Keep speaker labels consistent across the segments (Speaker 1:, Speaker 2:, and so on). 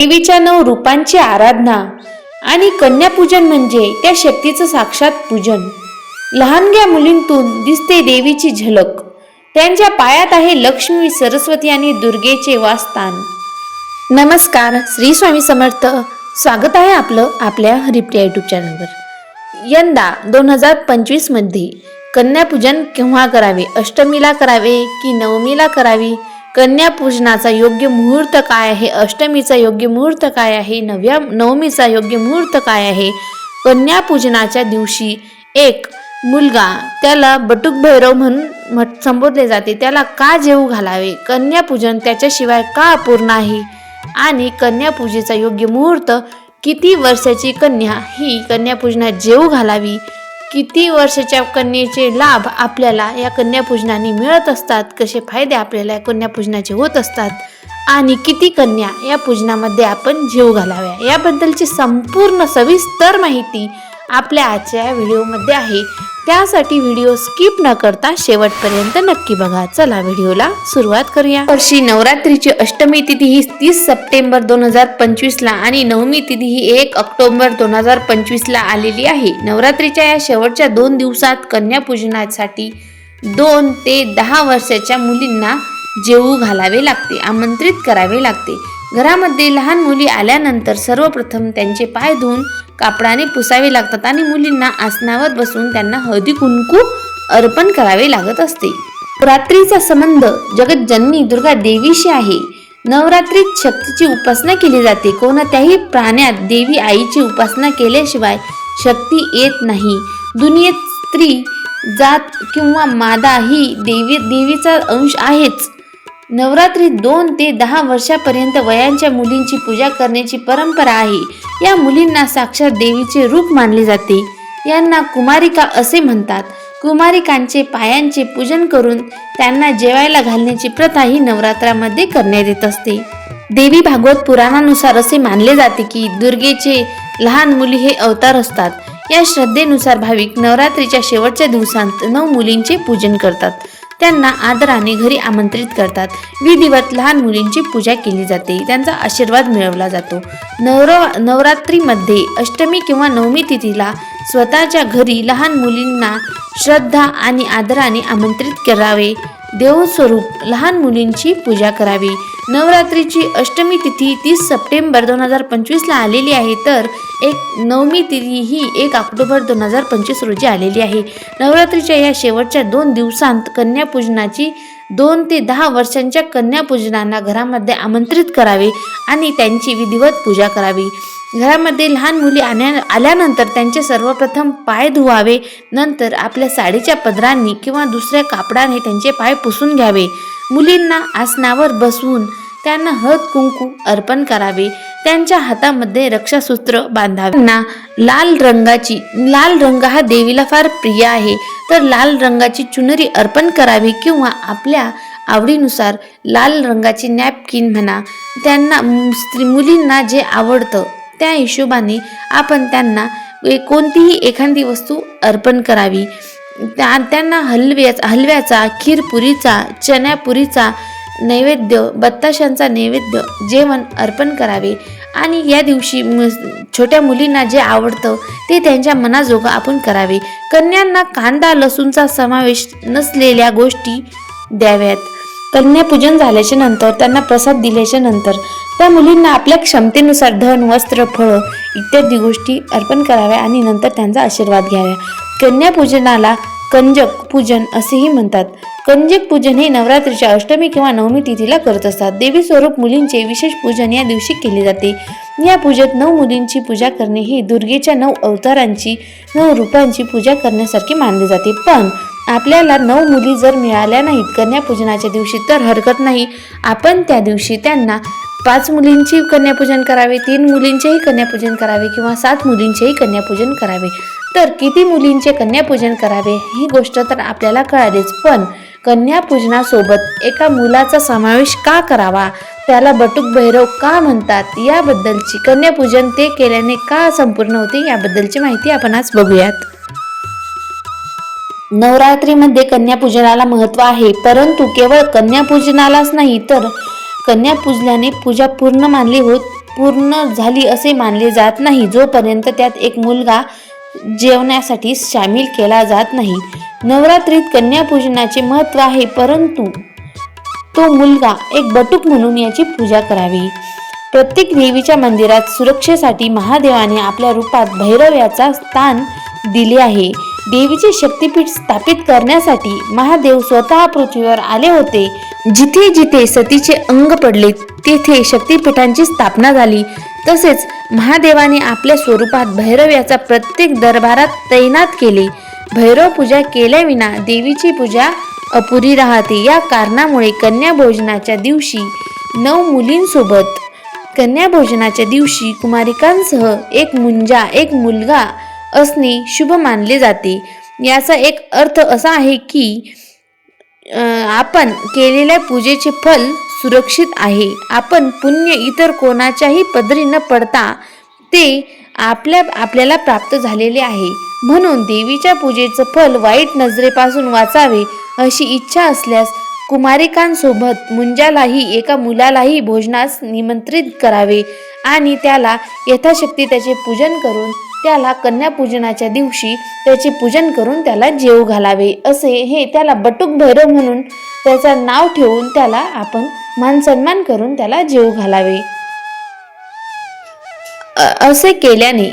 Speaker 1: देवीच्या नऊ रूपांची आराधना आणि कन्यापूजन म्हणजे त्या शक्तीचं साक्षात पूजन. लहानग्या मुलींतून दिसते देवीची झलक. त्यांच्या पायात आहे लक्ष्मी सरस्वती आणि दुर्गेचे वास्थान नमस्कार श्री स्वामी समर्थ. स्वागत आहे आपलं आपल्या हरिप्रिया युट्यूब चॅनलवर यंदा दोन हजार पंचवीसमध्ये कन्यापूजन केव्हा करावे? अष्टमीला करावे की नवमीला करावी? कन्यापूजनाचा योग्य मुहूर्त काय आहे? अष्टमीचा योग्य मुहूर्त काय आहे? नव्या नवमीचा योग्य मुहूर्त काय आहे? कन्यापूजनाच्या दिवशी एक मुलगा त्याला बटुक भैरव म्हणून म्हट- संबोधले जाते. त्याला का जेवू घालावे? कन्यापूजन त्याच्याशिवाय का अपूर्ण आहे? आणि कन्यापूजेचा योग्य मुहूर्त किती वर्षाची कन्या? ही कन्यापूजनात जेवू घालावी? किती वर्षाच्या कन्येचे लाभ आपल्याला या कन्यापूजनाने मिळत असतात? कसे फायदे आपल्याला या कन्यापूजनाचे होत असतात? आणि किती कन्या या पूजनामध्ये आपण जीव घालाव्या? याबद्दलची संपूर्ण सविस्तर माहिती आपल्या आजच्या व्हिडिओमध्ये आहे. त्यासाठी व्हिडिओ स्किप न करता शेवटपर्यंत नक्की बघा. चला व्हिडिओला सुरुवात करूया. वर्षी नवरात्रीची अष्टमी तिथी ही तीस सप्टेंबर दोन हजार पंचवीसला आणि नवमी तिथी ही एक ऑक्टोबर दोन हजार पंचवीसला आलेली आहे. नवरात्रीच्या या शेवटच्या दोन दिवसात कन्यापूजनासाठी दोन ते दहा वर्षाच्या मुलींना जेवू घालावे लागते आमंत्रित करावे लागते. घरामध्ये लहान मुली आल्यानंतर सर्वप्रथम त्यांचे पाय धुवून कापडाने पुसावे लागतात आणि मुलींना आसनावर बसून त्यांना हळदी कुंकू अर्पण करावे लागत असते. रात्रीचा संबंध जगतजननी दुर्गा देवीशी आहे. नवरात्रीत शक्तीची उपासना केली जाते. कोणत्याही प्राण्यात देवी आईची उपासना केल्याशिवाय शक्ती येत नाही. दुनियेत स्त्री जात किंवा मादा ही देवी देवीचा अंश आहेच. नवरात्रीत दोन ते दहा वर्षापर्यंत वयांच्या मुलींची पूजा करण्याची परंपरा आहे. या मुलींना साक्षात देवीचे रूप मानले जाते. यांना कुमारिका असे म्हणतात. कुमारिकांचे पायांचे पूजन करून त्यांना जेवायला घालण्याची प्रथा ही नवरात्रामध्ये करण्यात येत असते. देवी भागवत पुराणानुसार असे मानले जाते की दुर्गेचे लहान मुली हे अवतार असतात. या श्रद्धेनुसार भाविक नवरात्रीच्या शेवटच्या दिवसांत नऊ मुलींचे पूजन करतात. त्यांना आदराने घरी आमंत्रित करतात. विधिवत लहान मुलींची पूजा केली जाते. त्यांचा आशीर्वाद मिळवला जातो. नवर नवरात्रीमध्ये अष्टमी किंवा नवमी तिथीला स्वतःच्या घरी लहान मुलींना श्रद्धा आणि आदराने आमंत्रित करावे. देवस्वरूप लहान मुलींची पूजा करावी. नवरात्रीची अष्टमी तिथी तीस सप्टेंबर दोन हजार पंचवीसला आलेली आहे. तर एक नवमी तिथी ही एक ऑक्टोबर दोन हजार पंचवीस रोजी आलेली आहे. नवरात्रीच्या या शेवटच्या दोन दिवसांत कन्यापूजनाची दोन ते दहा वर्षांच्या कन्यापूजनांना घरामध्ये आमंत्रित करावे आणि त्यांची विधिवत पूजा करावी. घरामध्ये लहान मुली आण्या आल्यानंतर त्यांचे सर्वप्रथम पाय धुवावे नंतर आपल्या साडीच्या पदरांनी किंवा दुसऱ्या कापडाने त्यांचे पाय पुसून घ्यावे. मुलींना आसनावर बसवून त्यांना हळद कुंकू अर्पण करावे. त्यांच्या हातामध्ये रक्षासूत्र बांधावे. त्यांना लाल रंगाची लाल रंग हा देवीला फार प्रिय आहे. तर लाल रंगाची चुनरी अर्पण करावी किंवा आपल्या आवडीनुसार लाल रंगाची नॅपकिन म्हणा त्यांना स्त्री मुलींना जे आवडतं त्या हिशोबाने आपण त्यांना कोणतीही एखादी वस्तू अर्पण करावी. त्या त्यांना हलव्याचा हलव्याचा खीरपुरीचा चण्यापुरीचा नैवेद्य बत्ताशांचा नैवेद्य जेवण अर्पण करावे. आणि या दिवशी छोट्या मुलींना जे आवडतं ते त्यांच्या मनाजोगं आपण करावे. कन्यांना कांदा लसूणचा समावेश नसलेल्या गोष्टी द्याव्यात. कन्यापूजन झाल्याच्यानंतर त्यांना प्रसाद दिल्याच्या नंतर त्या मुलींना आपल्या क्षमतेनुसार धन वस्त्र फळं इत्यादी गोष्टी अर्पण कराव्या आणि नंतर त्यांचा आशीर्वाद घ्याव्या कन्यापूजनाला कंजक पूजन असेही म्हणतात. कंजक पूजन हे नवरात्रीच्या अष्टमी किंवा नवमी तिथीला करत असतात. देवी स्वरूप मुलींचे विशेष पूजन या दिवशी केले जाते. या पूजेत नऊ मुलींची पूजा करणे ही दुर्गेच्या नऊ अवतारांची नऊ रूपांची पूजा करण्यासारखी मानले जाते. पण आपल्याला नऊ मुली जर मिळाल्या नाहीत कन्यापूजनाच्या दिवशी तर हरकत नाही. आपण त्या दिवशी त्यांना पाच मुलींची कन्यापूजन करावे तीन मुलींचेही कन्यापूजन करावे किंवा सात मुलींचेही कन्यापूजन करावे. तर किती मुलींचे कन्यापूजन करावे ही गोष्ट तर आपल्याला कळालीच. पण कन्यापूजनासोबत एका मुलाचा समावेश का करावा? त्याला बटुक भैरव का म्हणतात? याबद्दलची कन्यापूजन ते केल्याने का संपूर्ण होते? याबद्दलची माहिती आपण आज बघूयात. नवरात्रीमध्ये कन्यापूजनाला महत्त्व आहे. परंतु केवळ कन्यापूजनालाच नाही तर कन्या पूजल्याने पूजा पूर्ण मानली होत पूर्ण झाली असे मानले जात नाही. जोपर्यंत त्यात एक मुलगा जेवण्यासाठी सामील केला जात नाही. नवरात्रीत कन्यापूजनाचे महत्त्व आहे परंतु तो मुलगा एक बटूक म्हणून याची पूजा करावी. प्रत्येक देवीच्या मंदिरात सुरक्षेसाठी महादेवाने आपल्या रूपात भैरव याचा स्थान दिले आहे. देवीचे शक्तिपीठ स्थापित करण्यासाठी महादेव स्वतः पृथ्वीवर आले होते. जिथे जिथे सतीचे अंग पडले तेथे शक्तिपीठांची स्थापना झाली. तसेच महादेवाने आपल्या स्वरूपात भैरव याचा प्रत्येक दरबारात तैनात केले. भैरव पूजा केल्याविना देवीची पूजा अपुरी राहते. या कारणामुळे कन्या भोजनाच्या दिवशी नऊ मुलींसोबत कन्या भोजनाच्या दिवशी कुमारिकांसह एक मुंजा एक मुलगा असणे शुभ मानले जाते. याचा एक अर्थ असा आहे की आपण केलेल्या पूजेचे फल सुरक्षित आहे. आपण पुण्य इतर कोणाच्याही पदरी न पडता ते आपल्या आपल्याला प्राप्त झालेले आहे. म्हणून देवीच्या पूजेचं फल वाईट नजरेपासून वाचावे अशी इच्छा असल्यास कुमारिकांसोबत मुंजालाही एका मुलालाही भोजनास निमंत्रित करावे आणि त्याला यथाशक्ती त्याचे पूजन करून त्याला कन्यापूजनाच्या दिवशी त्याचे पूजन करून त्याला जेव घालावे. असे हे त्याला बटुक भैरव म्हणून त्याचं नाव ठेवून त्याला आपण मान सन्मान करून त्याला जीव घालावे. असे केल्याने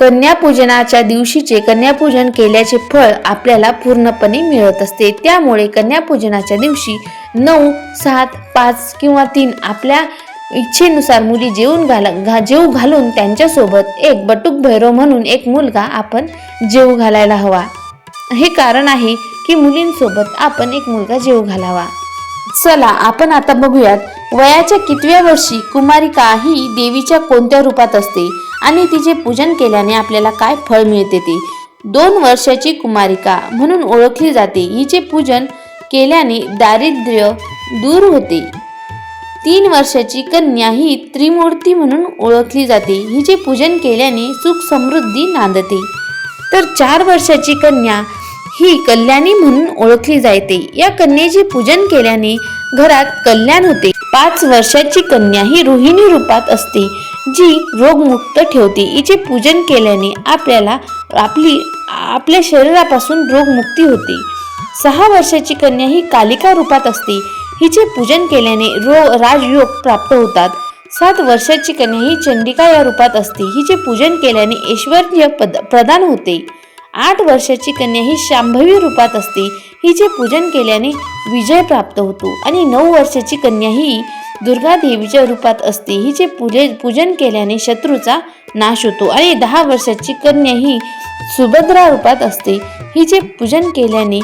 Speaker 1: कन्यापूजनाच्या दिवशीचे कन्यापूजन केल्याचे फळ आपल्याला पूर्णपणे मिळत असते. त्यामुळे कन्यापूजनाच्या दिवशी नऊ सात पाच किंवा तीन आपल्या इच्छेनुसार मुली जेवून घाला घा जेव घालून त्यांच्यासोबत एक बटुक भैरव म्हणून एक मुलगा आपण जेव घालायला हवा. हे कारण आहे की मुलींसोबत आपण एक मुलगा जेव घालावा. चला आपण आता बघूयात वयाच्या कितव्या वर्षी कुमारिका ही देवीच्या कोणत्या रूपात असते आणि तिचे पूजन केल्याने आपल्याला काय फळ मिळते ते? दोन वर्षाची कुमारिका म्हणून ओळखली जाते. हिचे पूजन केल्याने दारिद्र्य दूर होते. तीन वर्षाची कन्या ही त्रिमूर्ती म्हणून ओळखली जाते. हिचे पूजन केल्याने सुख समृद्धी नांदते. तर चार वर्षाची कन्या ही कल्याणी म्हणून ओळखली जाते या कन्येचे पूजन केल्याने घरात कल्याण होते. पाच वर्षाची कन्या ही रोहिणी रूपात असते जी रोगमुक्त ठेवते. हिचे पूजन केल्याने आपल्याला आपली आपल्या शरीरापासून रोगमुक्ती होते. सहा वर्षाची कन्या ही कालिका रूपात असते. हिचे पूजन केल्याने रो राजयोग प्राप्त होतात. सात वर्षाची कन्या ही चंडिका या रूपात असते. हिचे पूजन केल्याने ऐश्वर्य पद प्रदान होते. आठ वर्षाची कन्या ही शांभवी रूपात असते. हिचे पूजन केल्याने विजय प्राप्त होतो आणि नऊ वर्षाची कन्या ही दुर्गा देवीच्या रूपात असते. हिचे पूजे पूजन केल्याने शत्रूचा नाश होतो आणि दहा वर्षाची कन्या ही सुभद्रा रूपात असते. हिचे पूजन केल्याने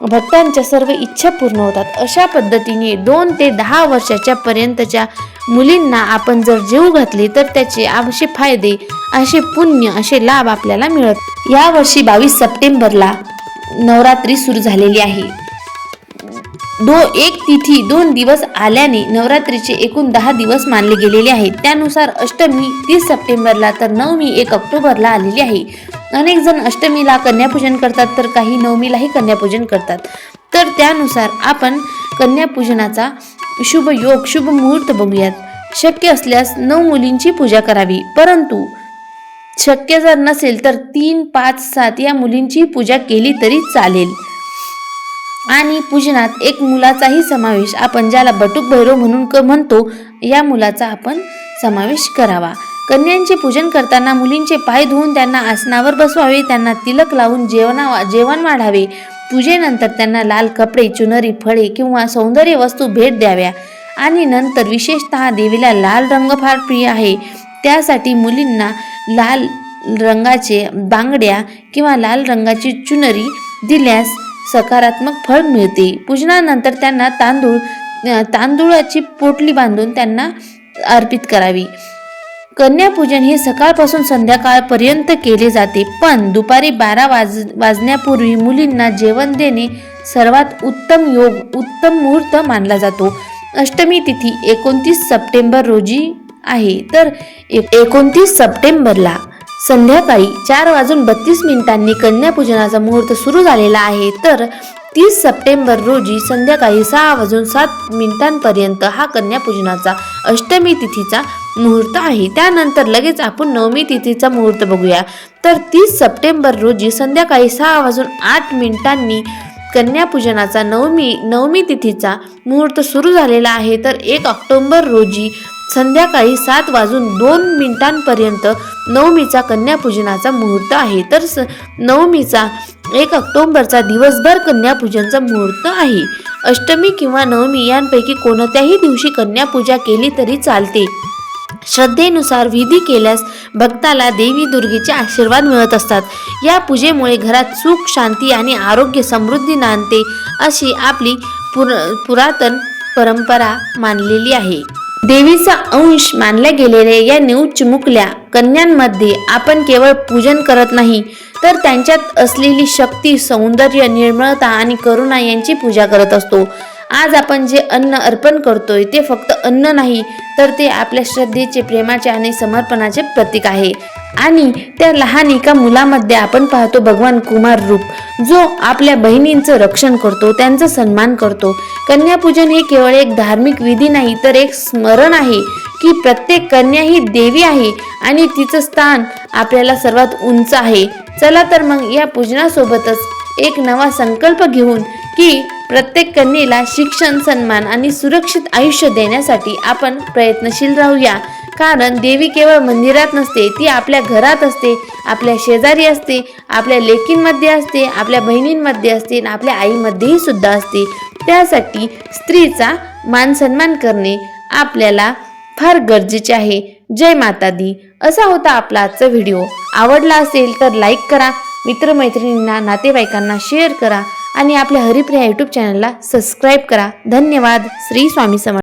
Speaker 1: भक्तांच्या सर्व इच्छा पूर्ण होतात. अशा पद्धतीने दोन ते दहा वर्षाच्या पर्यंतच्या मुलींना आपण जर जीव घातले तर त्याचे असे फायदे असे पुण्य असे लाभ आपल्याला मिळत. या वर्षी बावीस सप्टेंबरला नवरात्री सुरू झालेली आहे. दो एक तिथी दोन दिवस आल्याने नवरात्रीचे एकूण दहा दिवस मानले गेलेले आहेत. त्यानुसार अष्टमी तीस सप्टेंबरला तर नवमी एक ऑक्टोबरला आलेली आहे. अनेक जण अष्टमीला कन्यापूजन करतात तर काही नवमीलाही कन्यापूजन करतात. तर त्यानुसार आपण कन्यापूजनाचा शुभ योग शुभ मुहूर्त बघूयात. शक्य असल्यास नऊ मुलींची पूजा करावी. परंतु शक्य जर नसेल तर तीन पाच सात या मुलींची पूजा केली तरी चालेल. आणि पूजनात एक मुलाचाही समावेश आपण ज्याला बटुक भैरव म्हणून क म्हणतो या मुलाचा आपण समावेश करावा. कन्यांचे पूजन करताना मुलींचे पाय धुवून त्यांना आसनावर बसवावे त्यांना तिलक लावून जेवणा जेवण वाढावे. पूजेनंतर त्यांना लाल कपडे चुनरी फळे किंवा सौंदर्य वस्तू भेट द्याव्या. आणि नंतर विशेषतः देवीला लाल रंग फार प्रिय आहे. त्यासाठी मुलींना लाल रंगाचे बांगड्या किंवा लाल रंगाची चुनरी दिल्यास सकारात्मक फळ मिळते. पूजनानंतर त्यांना तांदूळ तांदूळाची पोटली बांधून त्यांना अर्पित करावी. कन्यापूजन हे सकाळपासून संध्याकाळपर्यंत केले जाते पण दुपारी बारा वाज वाजण्यापूर्वी मुलींना जेवण देणे सर्वात उत्तम योग उत्तम मुहूर्त मानला जातो. अष्टमी तिथी एकोणतीस सप्टेंबर रोजी आहे. तर एकोणतीस सप्टेंबरला संध्याकाळी चार वाजून बत्तीस मिनिटांनी कन्यापूजनाचा मुहूर्त सुरू झालेला आहे. तर तीस सप्टेंबर रोजी संध्याकाळी सहा वाजून सात मिनिटांपर्यंत हा कन्यापूजनाचा अष्टमी तिथीचा मुहूर्त आहे. त्यानंतर लगेच आपण नवमी तिथीचा मुहूर्त बघूया. तर तीस सप्टेंबर रोजी संध्याकाळी सहा वाजून आठ मिनिटांनी कन्यापूजनाचा नवमी नवमी तिथीचा मुहूर्त सुरू झालेला आहे. तर एक ऑक्टोबर रोजी संध्याकाळी सात वाजून दोन मिनिटांपर्यंत नवमीचा कन्यापूजनाचा मुहूर्त आहे. तर स नवमीचा एक ऑक्टोबरचा दिवसभर कन्यापूजनचा मुहूर्त आहे. अष्टमी किंवा नवमी यांपैकी कोणत्याही दिवशी कन्यापूजा केली तरी चालते. श्रद्धेनुसार विधी केल्यास भक्ताला देवी दुर्गेचे आशीर्वाद मिळत असतात. या पूजेमुळे घरात सुख शांती आणि आरोग्य समृद्धी नांदते अशी आपली पुर पुरातन परंपरा मानलेली आहे. देवीचा अंश मानल्या गेलेल्या या नेऊ चिमुकल्या कन्यांमध्ये आपण केवळ पूजन करत नाही तर त्यांच्यात असलेली शक्ती सौंदर्य निर्मळता आणि करुणा यांची पूजा करत असतो. आज आपण जे अन्न अर्पण करतोय ते फक्त अन्न नाही तर ते आपल्या श्रद्धेचे प्रेमाचे आणि समर्पणाचे प्रतीक आहे. आणि त्या लहान एका मुलामध्ये आपण पाहतो भगवान कुमार रूप जो आपल्या बहिणींचं रक्षण करतो त्यांचा सन्मान करतो. कन्यापूजन हे केवळ एक धार्मिक विधी नाही तर एक स्मरण आहे की प्रत्येक कन्या ही देवी आहे आणि तिचं स्थान आपल्याला सर्वात उंच आहे. चला तर मग या पूजनासोबतच एक नवा संकल्प घेऊन की प्रत्येक कन्येला शिक्षण सन्मान आणि सुरक्षित आयुष्य देण्यासाठी आपण प्रयत्नशील राहूया. कारण देवी केवळ मंदिरात नसते ती आपल्या घरात असते आपल्या शेजारी असते आपल्या लेकींमध्ये असते आपल्या बहिणींमध्ये असते आणि आपल्या आईमध्येही सुद्धा असते. त्यासाठी स्त्रीचा मान सन्मान करणे आपल्याला फार गरजेचे आहे. जय माता दी. असा होता आपला आजचा व्हिडिओ. आवडला असेल तर लाईक करा. मित्रमैत्रिणींना नातेवाईकांना शेअर करा. आणि आपल्या हरिप्रिया यूट्यूब चॅनलला सबस्क्राईब करा. धन्यवाद. श्री स्वामी समर्थ.